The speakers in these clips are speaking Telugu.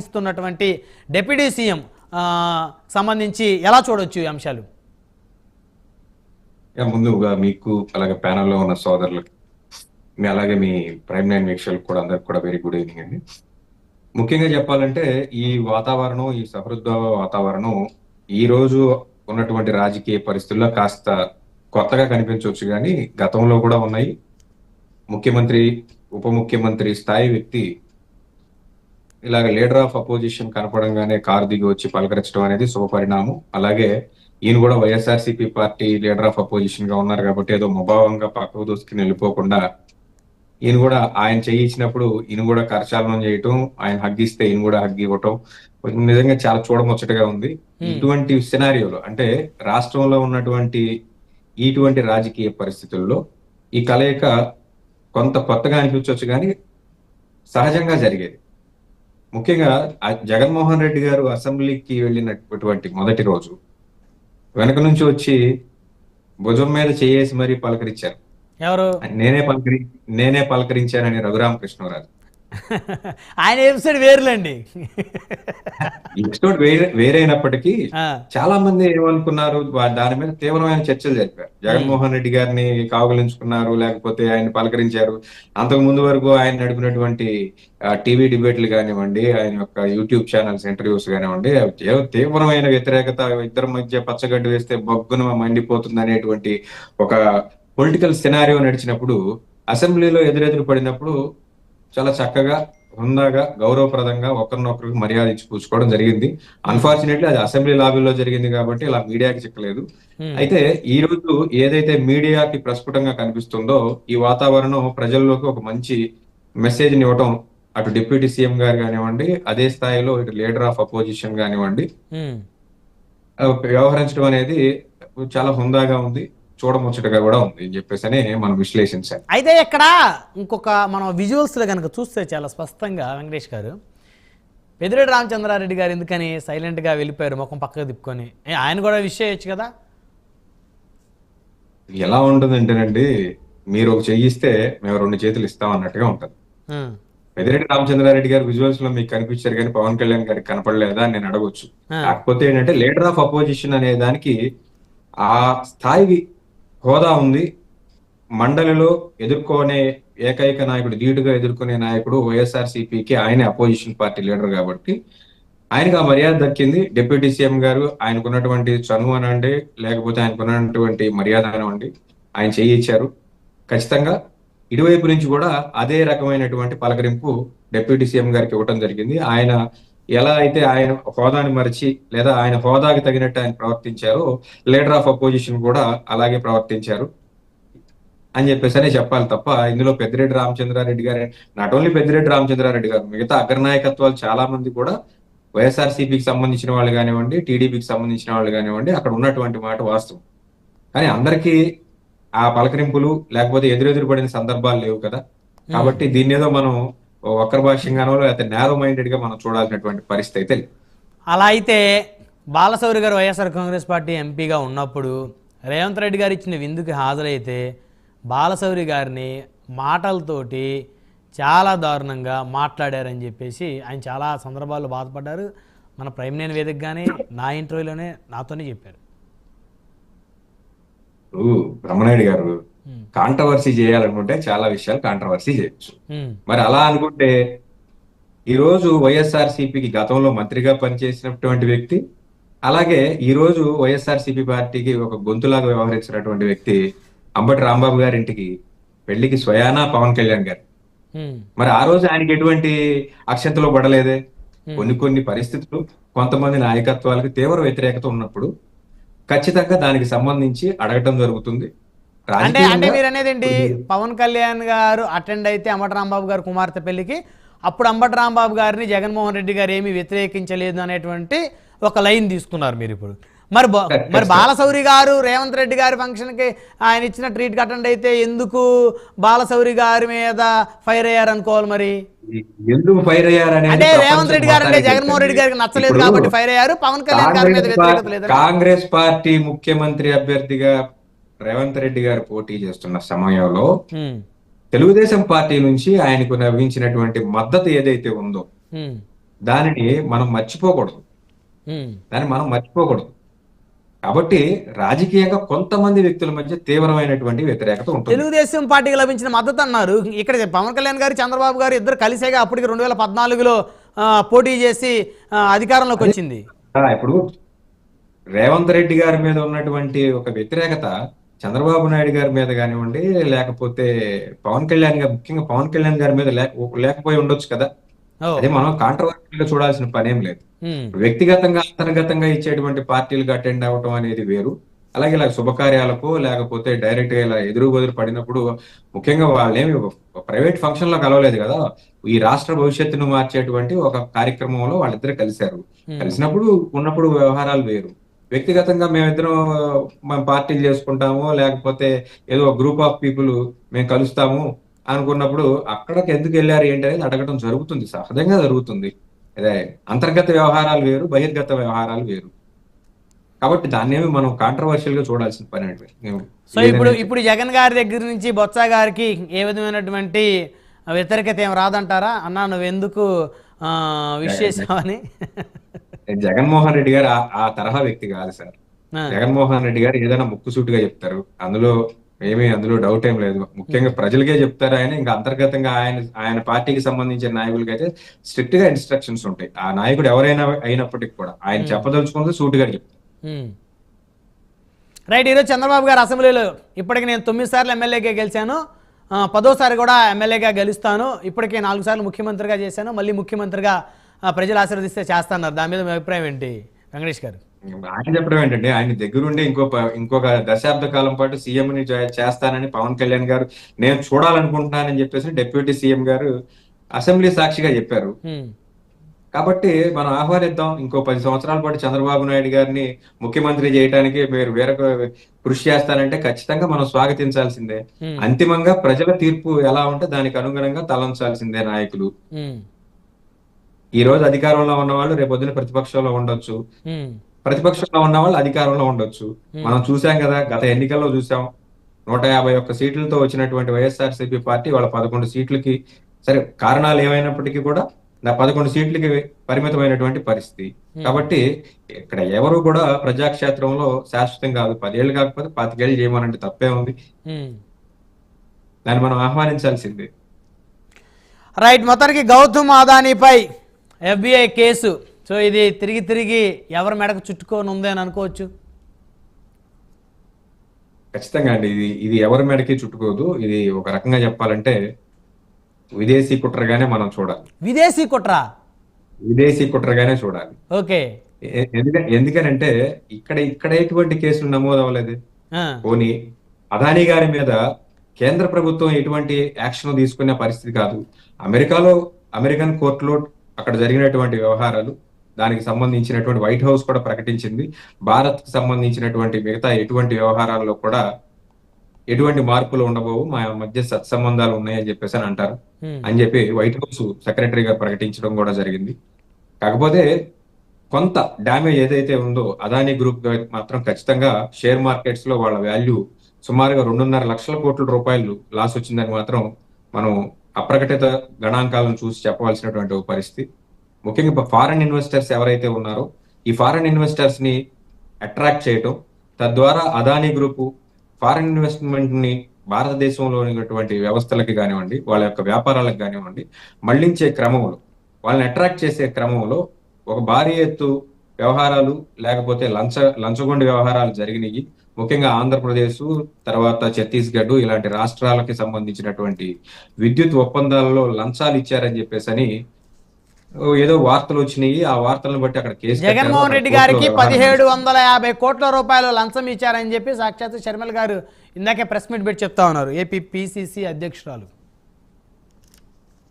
ఇస్తున్నటువంటి డిప్యూటీ సీఎం సంబంధించి ఎలా చూడొచ్చు ఈ అంశాలు? ముందుగా మీకు అలాగే ప్యానల్లో ఉన్న సోదరులకు మీ అలాగే మీ ప్రైమ్ నైన్ వీక్షకులకు కూడా అందరికి కూడా వెరీ గుడ్ ఈవినింగ్ అండి. ముఖ్యంగా చెప్పాలంటే ఈ వాతావరణం ఈ సహృద్భావ వాతావరణం ఈ రోజు ఉన్నటువంటి రాజకీయ పరిస్థితుల్లో కాస్త కొత్తగా కనిపించవచ్చు కానీ గతంలో కూడా ఉన్నాయి. ముఖ్యమంత్రి ఉప ముఖ్యమంత్రి స్థాయి వ్యక్తి ఇలాగ లీడర్ ఆఫ్ అపోజిషన్ కనపడంగానే కారు దిగి వచ్చి పలకరించడం అనేది శుభపరిణామం. అలాగే ఈయన కూడా వైఎస్ఆర్సీపీ పార్టీ లీడర్ ఆఫ్ అపోజిషన్గా ఉన్నారు కాబట్టి ఏదో ముభావంగా పక్కకు దూసుకుని వెళ్ళిపోకుండా ఈయన కూడా ఆయన చేయించినప్పుడు ఈయన కూడా కరచాలనం చేయటం ఆయన హగ్గిస్తే ఈయన కూడా హగ్ ఇవ్వటం నిజంగా చాలా చూడముచ్చటగా ఉంది. ఇటువంటి సినారియోలో అంటే రాష్ట్రంలో ఉన్నటువంటి ఇటువంటి రాజకీయ పరిస్థితుల్లో ఈ కలయిక కొంత కొత్తగా అనిపించవచ్చు కానీ సహజంగా జరిగేది. ముఖ్యంగా జగన్మోహన్ రెడ్డి గారు అసెంబ్లీకి వెళ్ళినటువంటి మొదటి రోజు వెనక నుంచి వచ్చి భుజం మీద చేయేసి మరీ పలకరించారు. ఎవరు? నేనే పలకరి నేనే పలకరించానని రఘురామకృష్ణరాజు. ఆయన ఎపిసోడ్ వేరులేండి. ఎపిసోడ్ వేరే వేరైనప్పటికీ చాలా మంది ఏమనుకున్నారు దాని మీద తీవ్రమైన చర్చలు జరిపారు. జగన్మోహన్ రెడ్డి గారిని కావుగలించుకున్నారు లేకపోతే ఆయన పలకరించారు. అంతకు ముందు వరకు ఆయన నడిపినటువంటి టీవీ డిబేట్లు కానివ్వండి ఆయన యొక్క యూట్యూబ్ ఛానల్స్ ఇంటర్వ్యూస్ కానివ్వండి తీవ్రమైన వ్యతిరేకత ఇద్దరి మధ్య పచ్చగడ్డి వేస్తే బొగ్గున మండిపోతుంది అనేటువంటి ఒక పొలిటికల్ సినారియో నడిచినప్పుడు అసెంబ్లీలో ఎదురెదురు పడినప్పుడు చాలా చక్కగా హుందాగా గౌరవప్రదంగా ఒకరినొకరికి మర్యాద ఇచ్చి కూర్చుకోవడం జరిగింది. అన్ఫార్చునేట్లీ అది అసెంబ్లీ లాబీలో జరిగింది కాబట్టి ఇలా మీడియాకి చిక్కలేదు. ఉమ్, అయితే ఈ రోజు ఏదైతే మీడియాకి ప్రస్ఫుటంగా కనిపిస్తుందో ఈ వాతావరణం ప్రజల్లోకి ఒక మంచి మెసేజ్ ఇవ్వటం అటు డిప్యూటీ సీఎం గారు కానివ్వండి అదే స్థాయిలో ఇటు లీడర్ ఆఫ్ అపోజిషన్ కానివ్వండి. ఆ, వ్యవహరించడం అనేది చాలా హుందాగా ఉంది. చూడముచ్చటగా కూడా ఉంది అని చెప్పేసి అని మనం విశ్లేషించాలి. అయితే ఇక్కడ ఇంకొక మనం విజువల్స్లో కనుక చూస్తే చాలా స్పష్టంగా వెంకటేష్ గారు పెదిరెడ్డి రామచంద్రారెడ్డి గారు ఎందుకని సైలెంట్గా వెళ్ళిపోయారు ముఖం పక్కకు తిప్పుకొని? ఆయన కూడా విష్ చేయొచ్చు కదా? ఎలా ఉంటుంది అంటేనండి మీరు ఒక చెయ్యిస్తే మేము రెండు చేతులు ఇస్తాం అన్నట్టుగా ఉంటది. ఉమ్, పెద్దిరెడ్డి రామచంద్రారెడ్డి గారు విజువల్స్లో మీకు కనిపించారు కానీ పవన్ కళ్యాణ్ గారికి కనపడలేదా అని నేను అడగొచ్చు. కాకపోతే ఏంటంటే లీడర్ ఆఫ్ అపోజిషన్ అనే దానికి ఆ స్థాయి హోదా ఉంది. మండలిలో ఎదుర్కొనే ఏకైక నాయకుడు ధీటుగా ఎదుర్కొనే నాయకుడు వైఎస్ఆర్ సిపికి ఆయనే అపోజిషన్ పార్టీ లీడర్ కాబట్టి ఆయనకు ఆ మర్యాద దక్కింది. డిప్యూటీ సీఎం గారు ఆయనకున్నటువంటి చనువు అనండి లేకపోతే ఆయనకున్నటువంటి మర్యాద అనండి ఆయన చేయించారు ఖచ్చితంగా ఇటువైపు నుంచి కూడా అదే రకమైనటువంటి పలకరింపు డిప్యూటీ సీఎం గారికి ఇవ్వటం జరిగింది. ఆయన ఎలా అయితే ఆయన హోదాని మరిచి లేదా ఆయన హోదాకి తగినట్టు ఆయన ప్రవర్తించారో లీడర్ ఆఫ్ అపోజిషన్ కూడా అలాగే ప్రవర్తించారు అని చెప్పేసి అనే చెప్పాలి తప్ప ఇందులో పెద్దిరెడ్డి రామచంద్రారెడ్డి గారు నాట్ ఓన్లీ పెద్దిరెడ్డి రామచంద్రారెడ్డి గారు మిగతా అగ్రనాయకత్వాలు చాలా మంది కూడా వైఎస్ఆర్ సిపికి సంబంధించిన వాళ్ళు కానివ్వండి టీడీపీకి సంబంధించిన వాళ్ళు కానివ్వండి అక్కడ ఉన్నటువంటి మాట వాస్తవం. కానీ అందరికీ ఆ పలకరింపులు లేకపోతే ఎదురెదురు పడిన సందర్భాలు లేవు కదా. కాబట్టి దీన్ని ఏదో మనం ఒక్కరి భాష్యంగానో లేకపోతే నేరో మైండెడ్గా మనం చూడాల్సినటువంటి పరిస్థితి అయితే. అలా అయితే బాలశౌరి గారు వైఎస్ఆర్ కాంగ్రెస్ పార్టీ ఎంపీగా ఉన్నప్పుడు రేవంత్ రెడ్డి గారు ఇచ్చిన విందుకి హాజరైతే బాలశౌరి గారిని మాటలతోటి చాలా దారుణంగా మాట్లాడారని చెప్పేసి ఆయన చాలా సందర్భాల్లో బాధపడ్డారు మన ప్రైమ్ నేను వేదికగానే నా ఇంటర్వ్యూలోనే నాతోనే చెప్పారు బ్రహ్మనాయుడు గారు కాంట్రవర్సీ చేయాలనుకుంటే చాలా విషయాలు కాంట్రవర్సీ చేయొచ్చు. ఉమ్, మరి అలా అనుకుంటే ఈ రోజు వైఎస్ఆర్ సిపికి గతంలో మంత్రిగా పనిచేసినటువంటి వ్యక్తి అలాగే ఈ రోజు వైఎస్ఆర్ సిపి పార్టీకి ఒక గొంతులాగా వ్యవహరించినటువంటి వ్యక్తి అంబటి రాంబాబు గారి ఇంటికి పెళ్ళికి స్వయానా పవన్ కళ్యాణ్ గారు. ఉమ్, మరి ఆ రోజు ఆయనకి ఎటువంటి అక్షంతలో పడలేదే? Hmm. కొన్ని కొన్ని పరిస్థితులు కొంతమంది నాయకత్వాలకు తీవ్ర వ్యతిరేకత ఉన్నప్పుడు ఖచ్చితంగా దానికి సంబంధించి అడగటం జరుగుతుంది. అంటే అంటే మీరు అనేది ఏంటి పవన్ కళ్యాణ్ గారు అటెండ్ అయితే అంబటి రాంబాబు గారు కుమార్తె పెళ్ళికి అప్పుడు అంబటి రాంబాబు గారిని జగన్మోహన్ రెడ్డి గారు ఏమీ వ్యతిరేకించలేదు అనేటువంటి ఒక లైన్ తీసుకున్నారు మీరు ఇప్పుడు. మరి మరి బాలశౌరి గారు రేవంత్ రెడ్డి గారి ఫంక్షన్కి ఆయన ఇచ్చిన ట్రీట్కి అటెండ్ అయితే ఎందుకు బాలశౌరి గారి మీద ఫైర్ అయ్యారు అనుకోవాలి మరి? ఎందుకు ఫైర్ అయ్యారనేది అంటే రేవంత్ రెడ్డి గారు అంటే జగన్మోహన్ రెడ్డి గారికి నచ్చలేదు కాబట్టి ఫైర్ అయ్యారు. పవన్ కళ్యాణ్ గారి మీద కాంగ్రెస్ పార్టీ ముఖ్యమంత్రి అభ్యర్థిగా రేవంత్ రెడ్డి గారు పోటీ చేస్తున్న సమయంలో తెలుగుదేశం పార్టీ నుంచి ఆయనకు లభించినటువంటి మద్దతు ఏదైతే ఉందో దానిని మనం మర్చిపోకూడదు. దాన్ని మనం మర్చిపోకూడదు. కాబట్టి రాజకీయంగా కొంతమంది వ్యక్తుల మధ్య తీవ్రమైనటువంటి వ్యతిరేకత ఉంటుంది. తెలుగుదేశం పార్టీకి లభించిన మద్దతు అన్నారు. ఇక్కడ పవన్ కళ్యాణ్ గారు చంద్రబాబు గారు ఇద్దరు కలిసేగా అప్పటికి రెండు వేల పద్నాలుగులో పోటీ చేసి అధికారంలోకి వచ్చింది. ఇప్పుడు రేవంత్ రెడ్డి గారి మీద ఉన్నటువంటి ఒక వ్యతిరేకత చంద్రబాబు నాయుడు గారి మీద కానివ్వండి లేకపోతే పవన్ కళ్యాణ్ గారు ముఖ్యంగా పవన్ కళ్యాణ్ గారి మీద లేక లేకపోయి ఉండొచ్చు కదా. అదే మనం కాంట్రవర్సీగా చూడాల్సిన పనేం లేదు. వ్యక్తిగతంగా అంతర్గతంగా ఇచ్చేటువంటి పార్టీలకు అటెండ్ అవ్వటం అనేది వేరు. అలాగే ఇలా శుభకార్యాలకు లేకపోతే డైరెక్ట్గా ఇలా ఎదురు బదురు పడినప్పుడు ముఖ్యంగా వాళ్ళేమి ప్రైవేట్ ఫంక్షన్లో కలవలేదు కదా. ఈ రాష్ట్ర భవిష్యత్తును మార్చేటువంటి ఒక కార్యక్రమంలో వాళ్ళిద్దరు కలిశారు. కలిసినప్పుడు ఉన్నప్పుడు వ్యవహారాలు వేరు. వ్యక్తిగతంగా మేమిద్దరం మేము పార్టీలు చేసుకుంటాము లేకపోతే ఏదో గ్రూప్ ఆఫ్ పీపుల్ మేము కలుస్తాము అనుకున్నప్పుడు అక్కడికి ఎందుకు వెళ్ళారు ఏంటి అనేది అడగడం జరుగుతుంది. సహజంగా జరుగుతుంది. అదే అంతర్గత వ్యవహారాలు వేరు బహిర్గత వ్యవహారాలు వేరు. కాబట్టి దాన్నేమి మనం కాంట్రవర్షియల్గా చూడాల్సిన పని అంటే సో ఇప్పుడు ఇప్పుడు జగన్ గారి దగ్గర నుంచి బొత్స గారికి ఏ విధమైనటువంటి వ్యతిరేకత ఏం రాదంటారా? అన్నా నువ్వు ఎందుకు ఆ, విష్ చేసావని? జగన్మోహన్ రెడ్డి గారు ఆ- తరహా వ్యక్తి కాదు సార్. జగన్మోహన్ రెడ్డి గారు ఏదైనా ముక్కుసూటిగా చెప్తారు. అందులో ఏమీ అందులో డౌట్ ఏం లేదు. ముఖ్యంగా ప్రజలకే చెప్తారు ఆయన. ఇంకా అంతర్గతంగా ఆయన ఆయన పార్టీకి సంబంధించిన నాయకులకి అయితే స్ట్రిక్ట్గా ఇన్స్ట్రక్షన్స్ ఉంటాయి. ఆ నాయకుడు ఎవరైనా అయినప్పటికీ కూడా ఆయన చెప్పదలుచుకున్నది సూటిగా చెప్తారు. రైట్ ఈరోజు చంద్రబాబు గారు అసెంబ్లీలో ఇప్పటికి నేను తొమ్మిది సార్లు ఎమ్మెల్యేగా గెలిచాను. పదోసారి కూడా ఎమ్మెల్యేగా గెలుస్తాను. ఇప్పటికే నాలుగు సార్లు ముఖ్యమంత్రిగా చేశాను. మళ్ళీ ముఖ్యమంత్రిగా ప్రజలు ఆశీర్వదిస్తే చేస్తాన్నారు. దాని మీద మీ అభిప్రాయం ఏంటి? వెంకటేష్ గారు. ఆయన చెప్పడం ఏంటంటే ఆయన దగ్గరుండి ఇంకో ఇంకొక దశాబ్ద కాలం పాటు సీఎం ని చేస్తానని పవన్ కళ్యాణ్ గారు నేను చూడాలనుకుంటున్నానని చెప్పేసి డిప్యూటీ సీఎం గారు అసెంబ్లీ సాక్షిగా చెప్పారు. కాబట్టి మనం ఆహ్వానిద్దాం. ఇంకో పది సంవత్సరాల పాటు చంద్రబాబు నాయుడు గారిని ముఖ్యమంత్రి చేయడానికి మీరు వేరొక కృషి చేస్తానంటే ఖచ్చితంగా మనం స్వాగతించాల్సిందే. అంతిమంగా ప్రజల తీర్పు ఎలా ఉంటే దానికి అనుగుణంగా తలంచాల్సిందే నాయకులు. ఈ రోజు అధికారంలో ఉన్న వాళ్ళు రేపు పొద్దున ప్రతిపక్షంలో ఉండొచ్చు. ప్రతిపక్షంలో ఉన్న వాళ్ళు అధికారంలో ఉండొచ్చు. మనం చూసాం కదా గత ఎన్నికల్లో చూసాం. నూట యాభై ఒక్క సీట్లతో వచ్చినటువంటి వైఎస్ఆర్సీపీ పార్టీ వాళ్ళ పదకొండు సీట్లకి సరే కారణాలు ఏమైనప్పటికీ కూడా నా పదకొండు సీట్లకి పరిమితమైనటువంటి పరిస్థితి. కాబట్టి ఇక్కడ ఎవరు కూడా ప్రజాక్షేత్రంలో శాశ్వతం కాదు. పదేళ్ళు కాకపోతే పాతికేళ్ళు చేయమనంటే తప్పే ఉంది. దాన్ని మనం ఆహ్వానించాల్సిందే. రైట్ మొత్తానికి గౌతమ్ అదానీపై ఎఫ్బిఐ కేసు. సో ఇది తిరిగి తిరిగి ఎవరి మెడకు చుట్టుకొని ఉంది అని అనుకోవచ్చు? ఖచ్చితంగా అండి. ఇది ఇది ఎవరి మేడకి చుట్టుకోదు. ఇది ఒక రకంగా చెప్పాలంటే విదేశీ కుట్రగానే మనం చూడాలి. విదేశీ కుట్ర? విదేశీ కుట్రగానే చూడాలి. ఓకే. ఎందుకనంటే ఇక్కడ ఇక్కడ ఎటువంటి కేసులు నమోదు అవ్వలేదు. పోనీ అదానీ గారి మీద కేంద్ర ప్రభుత్వం ఎటువంటి యాక్షన్ తీసుకునే పరిస్థితి కాదు. అమెరికాలో అమెరికన్ కోర్టులో అక్కడ జరిగినటువంటి వ్యవహారాలు దానికి సంబంధించినటువంటి వైట్ హౌస్ కూడా ప్రకటించింది. భారత్కి సంబంధించినటువంటి మిగతా ఎటువంటి వ్యవహారాల్లో కూడా ఎటువంటి మార్పులు ఉండబోవు మా మధ్య సత్సంబంధాలు ఉన్నాయని చెప్పేసి అని అంటారు. అని చెప్పి వైట్ హౌస్ సెక్రటరీ గారు ప్రకటించడం కూడా జరిగింది. కాకపోతే కొంత డ్యామేజ్ ఏదైతే ఉందో అదానీ గ్రూప్ మాత్రం ఖచ్చితంగా షేర్ మార్కెట్స్లో వాళ్ళ వాల్యూ సుమారుగా రెండున్నర లక్షల కోట్ల రూపాయలు లాస్ వచ్చిందని మాత్రం మనం అప్రకటిత గణాంకాలను చూసి చెప్పవలసినటువంటి ఒక పరిస్థితి. ముఖ్యంగా ఫారెన్ ఇన్వెస్టర్స్ ఎవరైతే ఉన్నారో ఈ ఫారెన్ ఇన్వెస్టర్స్ని అట్రాక్ట్ చేయటం తద్వారా అదానీ గ్రూపు ఫారెన్ ఇన్వెస్ట్మెంట్ని భారతదేశంలో ఉన్నటువంటి వ్యవస్థలకి కానివ్వండి వాళ్ళ యొక్క వ్యాపారాలకు కానివ్వండి మళ్ళించే క్రమంలో వాళ్ళని అట్రాక్ట్ చేసే క్రమంలో ఒక భారీ ఎత్తు వ్యవహారాలు లేకపోతే లంచ లంచగొండి వ్యవహారాలు జరిగినాయి. ముఖ్యంగా ఆంధ్రప్రదేశ్ తర్వాత ఛత్తీస్గఢ్ ఇలాంటి రాష్ట్రాలకి సంబంధించినటువంటి విద్యుత్ ఒప్పందాలలో లంచాలు ఇచ్చారని చెప్పేసి అని ఏదో వార్తలు వచ్చినాయి. ఆ వార్తలను బట్టి అక్కడ కేసు. జగన్మోహన్ రెడ్డి గారికి పదిహేడు వందల యాభై కోట్ల రూపాయలు లంచం ఇచ్చారని చెప్పి సాక్షాత్ షర్మిల గారు ఇందాకే ప్రెస్ మీట్ పెట్టి చెప్తా ఉన్నారు. ఏపీ పిసిసి అధ్యక్షురాలు.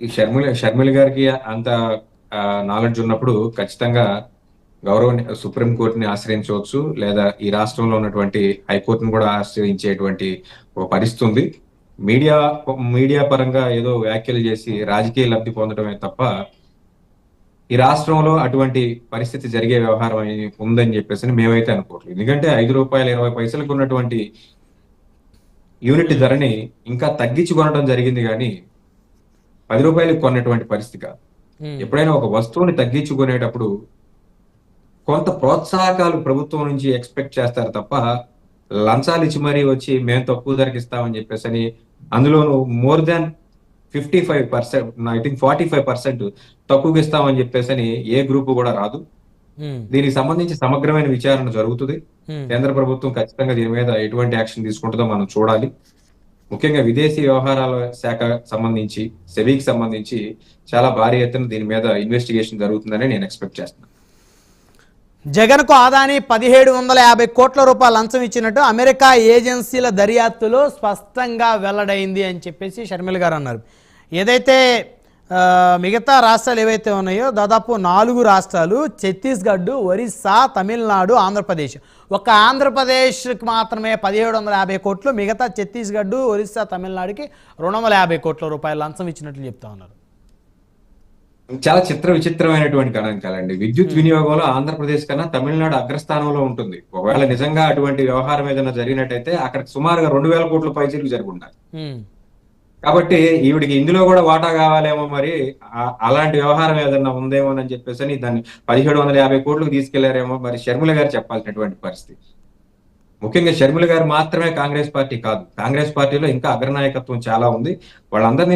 ఈ షర్మిల షర్మిల గారికి అంత నాలెడ్జ్ ఉన్నప్పుడు ఖచ్చితంగా గౌరవ సుప్రీం కోర్టుని ఆశ్రయించవచ్చు లేదా ఈ రాష్ట్రంలో ఉన్నటువంటి హైకోర్టును కూడా ఆశ్రయించేటువంటి ఒక పరిస్థితి ఉంది. మీడియా మీడియా పరంగా ఏదో వ్యాఖ్యలు చేసి రాజకీయ లబ్ధి పొందడమే తప్ప ఈ రాష్ట్రంలో అటువంటి పరిస్థితి జరిగే వ్యవహారం ఉందని చెప్పేసి మేమైతే అనుకోవట్లేదు. ఎందుకంటే ఐదు రూపాయల ఇరవై పైసలకు ఉన్నటువంటి యూనిట్ ధరని ఇంకా తగ్గించి కొనడం జరిగింది కానీ పది రూపాయలకు కొన్నటువంటి పరిస్థితి కాదు. ఎప్పుడైనా ఒక వస్తువుని తగ్గించుకునేటప్పుడు కొంత ప్రోత్సాహకాలు ప్రభుత్వం నుంచి ఎక్స్పెక్ట్ చేస్తారు తప్ప లంచాలు ఇచ్చి మరీ వచ్చి మేము తక్కువ ధరకి ఇస్తామని చెప్పేసి అని అందులోనూ more than fifty five percent I think forty five percent తక్కువకి ఇస్తామని చెప్పేసి అని ఏ గ్రూప్ కూడా రాదు. దీనికి సంబంధించి సమగ్రమైన విచారణ జరుగుతుంది. కేంద్ర ప్రభుత్వం ఖచ్చితంగా దీని మీద ఎటువంటి యాక్షన్ తీసుకుంటుందో మనం చూడాలి. ముఖ్యంగా విదేశీ వ్యవహారాల శాఖ సంబంధించి సెబీకి సంబంధించి చాలా భారీ ఎత్తున దీని మీద ఇన్వెస్టిగేషన్ జరుగుతుందని నేను ఎక్స్పెక్ట్ చేస్తున్నాను. జగన్కు ఆదాని పదిహేడు వందల యాభై కోట్ల రూపాయలు లంచం ఇచ్చినట్టు అమెరికా ఏజెన్సీల దర్యాప్తులో స్పష్టంగా వెల్లడైంది అని చెప్పేసి షర్మిల గారు అన్నారు. ఏదైతే మిగతా రాష్ట్రాలు ఏవైతే ఉన్నాయో దాదాపు నాలుగు రాష్ట్రాలు ఛత్తీస్గఢ్ ఒరిస్సా తమిళనాడు ఆంధ్రప్రదేశ్. ఒక ఆంధ్రప్రదేశ్కి మాత్రమే పదిహేడు వందల యాభై కోట్లు మిగతా ఛత్తీస్గఢ్ ఒరిస్సా తమిళనాడుకి రెండు వందల యాభై కోట్ల రూపాయలు లంచం ఇచ్చినట్లు చెప్తా ఉన్నారు. చాలా చిత్ర విచిత్రమైనటువంటి గణాంకాలండి విద్యుత్ వినియోగంలో ఆంధ్రప్రదేశ్ కన్నా తమిళనాడు అగ్రస్థానంలో ఉంటుంది. ఒకవేళ నిజంగా అటువంటి వ్యవహారం ఏదైనా జరిగినట్టయితే అక్కడ సుమారుగా రెండు వేల కోట్ల పైచీలకు జరిగి ఉండాలి ఉమ్, కాబట్టి ఈవిడికి ఇందులో కూడా వాటా కావాలేమో మరి అలాంటి వ్యవహారం ఏదన్నా ఉందేమో అని చెప్పేసి అని దాన్ని పదిహేడు వందల యాభై కోట్లకు తీసుకెళ్ళారేమో మరి షర్మిల గారు చెప్పాల్సినటువంటి పరిస్థితి. ముఖ్యంగా షర్మిల గారు మాత్రమే కాంగ్రెస్ పార్టీ కాదు. కాంగ్రెస్ పార్టీలో ఇంకా అగ్రనాయకత్వం చాలా ఉంది. వాళ్ళందరినీ